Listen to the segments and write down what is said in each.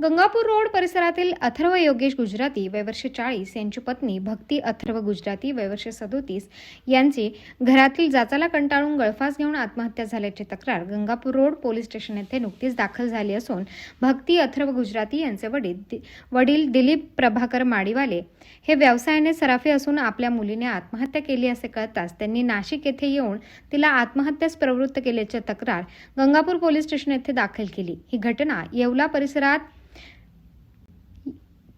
Gangapur road परिसरातील अथर्व योगेश गुजराती वयवर्ष चाळीस यांची पत्नी भक्ती अथर्व गुजराती वयवर्ष सदोतीस यांची घरातील जाचाला कंटाळून गळफास घेऊन आत्महत्या झाल्याची तक्रार गंगापूर रोड पोलीस स्टेशन येथे नुकतीच दाखल झाली असून भक्ती अथर्व गुजराती यांचे वडील दि- वडील दिलीप प्रभाकर माडीवाले हे व्यवसायाने सराफी असून आपल्या मुलीने आत्महत्या केली असे कळताच त्यांनी नाशिक येथे येऊन तिला आत्महत्यास प्रवृत्त केल्याची तक्रार गंगापूर पोलीस स्टेशन येथे दाखल केली. ही घटना येवला परिसरात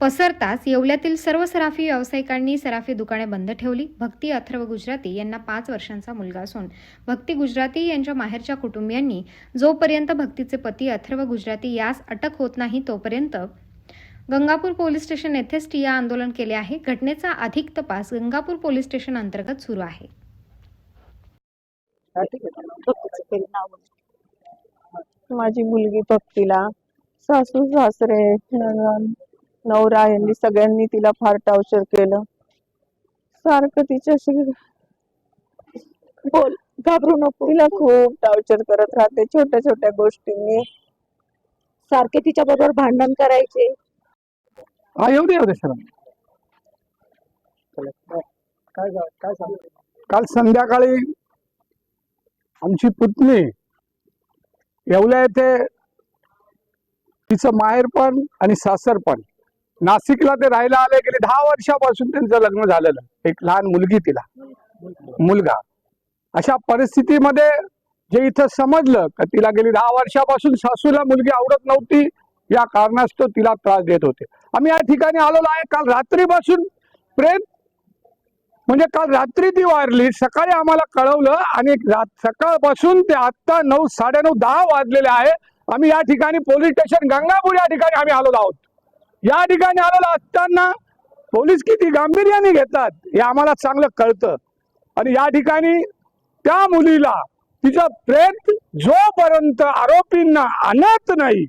पसरताच येवल्यातील सर्व सराफी व्यावसायिकांनी सराफी दुकाने बंद ठेवली. भक्ती अथर्व गुजराती यांना पाच वर्षांचा मुलगा असून भक्ती गुजराती यांच्या माहेरच्या कुटुंबियांनी जोपर्यंत भक्तीचे पती अथर्व गुजराती यास अटक होत नाही तोपर्यंत गंगापूर पोलीस स्टेशन येथेच टिया आंदोलन केले आहे. घटनेचा अधिक तपास गंगापूर पोलीस स्टेशन अंतर्गत सुरू आहे. माझी मुलगी भक्तीला सासू सासरे नवरा यांनी सगळ्यांनी तिला फार टॉर्चर केलं. सारखं तिच्याशी बोल घाबरू नको. तिला खूप टॉर्चर करत राहते छोट्या छोट्या गोष्टींनी. सारखे तिच्या बरोबर भांडण करायचे. हा येऊ दे येऊ दे सर काय झा- काय सांग काल संध्याकाळी आमची पुतणी येवल्या येथे तिचं माहेर पण आणि सासर पण नाशिकला ते राहायला आले गेले दहा वर्षापासून त्यांचं लग्न झालेलं. एक लहान मुलगी तिला. मुलगा. अशा परिस्थितीमध्ये जे इथं समजलं का तिला गेली दहा वर्षापासून सासूला मुलगी आवडत नव्हती या कारणास्तव तिला त्रास देत होते. आम्ही या ठिकाणी आलेलो आहे काल रात्रीपासून प्रेत म्हणजे काल रात्री ती वारली सकाळी आम्हाला कळवलं आणि सकाळपासून ते आत्ता नऊ साडेनऊ दहा वाजलेले आहे. आम्ही या ठिकाणी पोलीस स्टेशन गंगापूर या ठिकाणी आम्ही आलेलो आहोत. या ठिकाणी आलेला असताना पोलीस किती गांभीर्याने घेतात हे आम्हाला चांगलं कळतं. आणि या ठिकाणी त्या मुलीला तिचा प्रेत जोपर्यंत आरोपींना आणत नाही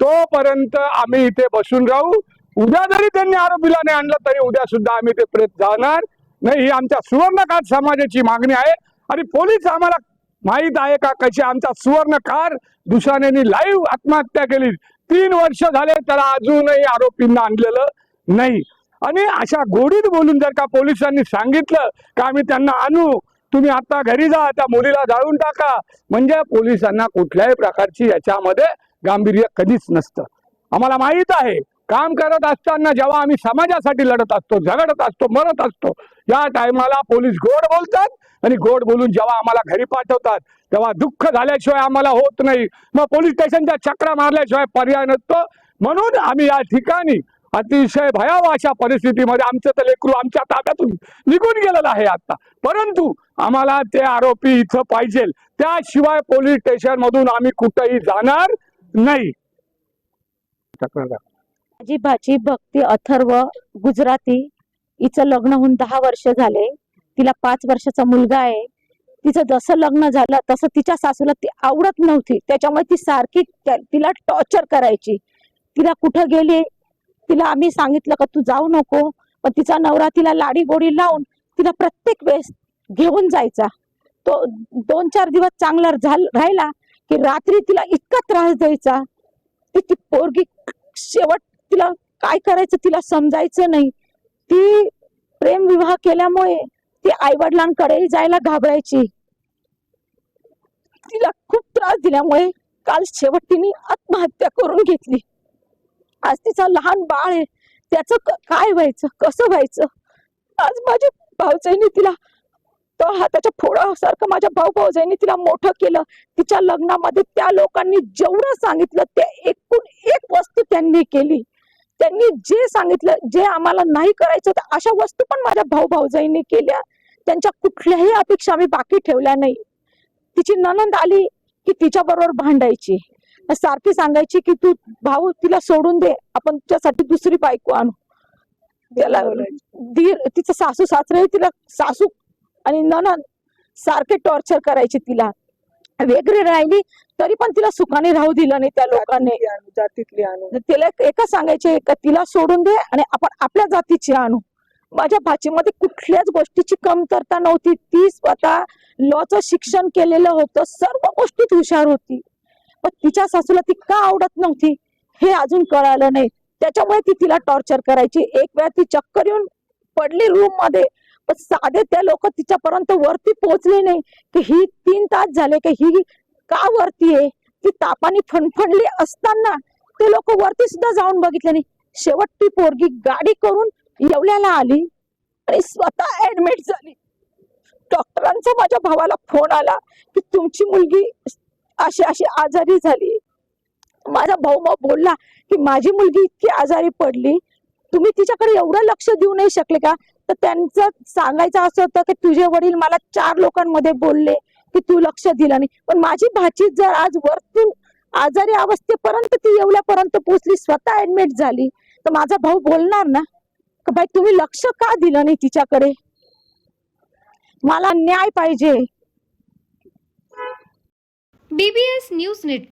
तोपर्यंत आम्ही इथे बसून राहू. उद्या जरी त्यांनी आरोपीला नाही आणलं तरी उद्या सुद्धा आम्ही ते प्रेत जाणार नाही. ही आमच्या सुवर्णकार समाजाची मागणी आहे. आणि पोलीस आम्हाला माहीत आहे का कशी आमचा सुवर्णकार दुसऱ्याने लाईव्ह आत्महत्या केली? तीन वर्ष झाले त्याला अजूनही आरोपींना आणलेलं नाही. आणि अशा गोडीत बोलून जर का पोलिसांनी सांगितलं का आम्ही त्यांना आणू तुम्ही आता घरी जा त्या मुलीला जाळून टाका म्हणजे पोलिसांना कुठल्याही प्रकारची याच्यामध्ये गांभीर्य कधीच नसतं. आम्हाला माहीत आहे काम करत असताना जेव्हा आम्ही समाजासाठी लढत असतो झगडत असतो मरत असतो या टायमाला पोलीस गोड बोलतात आणि गोड बोलून जेव्हा आम्हाला घरी पाठवतात तेव्हा दुःख झाल्याशिवाय आम्हाला होत नाही. मग पोलीस स्टेशनच्या चक्रा मारल्याशिवाय पर्याय नसतो. म्हणून आम्ही या ठिकाणी अतिशय भयाव अशा परिस्थितीमध्ये आमचं तर लेकरू आमच्या ताब्यातून निघून गेलेलं आहे आता. परंतु आम्हाला ते आरोपी इथं पाहिजे. त्याशिवाय पोलीस स्टेशन मधून आम्ही कुठेही जाणार नाही. तक्रार माझी भाची भक्ती अथर्व गुजराती हिचं लग्न होऊन दहा वर्ष झाले. तिला पाच वर्षाचा मुलगा आहे. तिचं जसं लग्न झालं तसं तिच्या सासूला ती आवडत नव्हती. त्याच्यामुळे ती सारखी तिला टॉर्चर करायची. तिला कुठं गेली? तिला आम्ही सांगितलं का तू जाऊ नको. पण तिचा नवरा तिला लाडी गोडी लावून तिला प्रत्येक वेळेस घेऊन जायचा. तो दोन चार दिवस चांगला राहिला की रात्री तिला इतका त्रास द्यायचा. ती ती पोरगी शेवट तिला काय करायचं तिला समजायचं नाही. ती प्रेम विवाह केल्यामुळे ती आई वडिलांकडे जायला घाबरायची. तिला खूप त्रास दिल्यामुळे काल शेवट तिने आत्महत्या करून घेतली. आज तिचा लहान बाळ आहे. त्याचं काय व्हायचं? कसं व्हायचं? आज माझ्या भाऊजाईने तिला तो हाताच्या फोडासारखं माझ्या भाऊ भाऊजाईने तिला मोठं केलं. तिच्या लग्नामध्ये त्या लोकांनी जेवढं सांगितलं ते एकूण एक वस्तू त्यांनी केली. त्यांनी जे सांगितलं जे आम्हाला नाही करायचं तर अशा वस्तू पण माझ्या भाऊ भाऊजाईंनी केल्या. त्यांच्या कुठल्याही अपेक्षा आम्ही बाकी ठेवल्या नाही. तिची ननंद आली की तिच्या बरोबर भांडायची सारखी सांगायची की तू भाऊ तिला सोडून दे आपण तुझ्यासाठी दुसरी बायको आणू. त्याला धीर तिचं सासू सासरे तिला सासू आणि ननंद सारखे टॉर्चर करायचे तिला. वेगळी राहिली तरी पण तिला सुखाने राहू दिलं नाही त्या लोकांनी. जातीतली आणू, तिला एका सांगायचे का तिला सोडून दे आणि आपण आपल्या जातीची आणू. माझ्या भाचीमध्ये कुठल्याच गोष्टीची कमतरता नव्हती. ती स्वतः लॉचं शिक्षण केलेलं होतं सर्व गोष्टीत हुशार होती. पण तिच्या सासूला ती का आवडत नव्हती हे अजून कळालं नाही. त्याच्यामुळे ती तिला टॉर्चर करायची. एक वेळा ती चक्कर येऊन पडली रूममध्ये. साधे त्या लोक तिच्यापर्यंत वरती पोहोचले नाही. की ही तीन तास झाले की ही का वरती आहे? ती तापाने फणफणली असताना ते लोक वरती सुद्धा जाऊन बघितले नाही. शेवटची पोरगी गाडी करून येवल्याला आली आणि स्वतः ऍडमिट झाली. डॉक्टरांचा माझ्या भावाला फोन आला की तुमची मुलगी अशी अशी आजारी झाली. माझा भाऊ मग बोलला की माझी मुलगी इतकी आजारी पडली तुम्ही तिच्याकडे एवढं लक्ष देऊ नाही शकले का? तर त्यांचं सांगायचं असं होतं की तुझे वडील मला चार लोकांमध्ये बोलले की तू लक्ष दिलं नाही. पण माझी भाची जर आज वरतून आजारी अवस्थेपर्यंत ती येवल्यापर्यंत पोचली स्वतः ऍडमिट झाली तर माझा भाऊ बोलणार ना? का बाई तुम्ही लक्ष का दिलं नाही तिच्याकडे? मला न्याय पाहिजे. BBS news net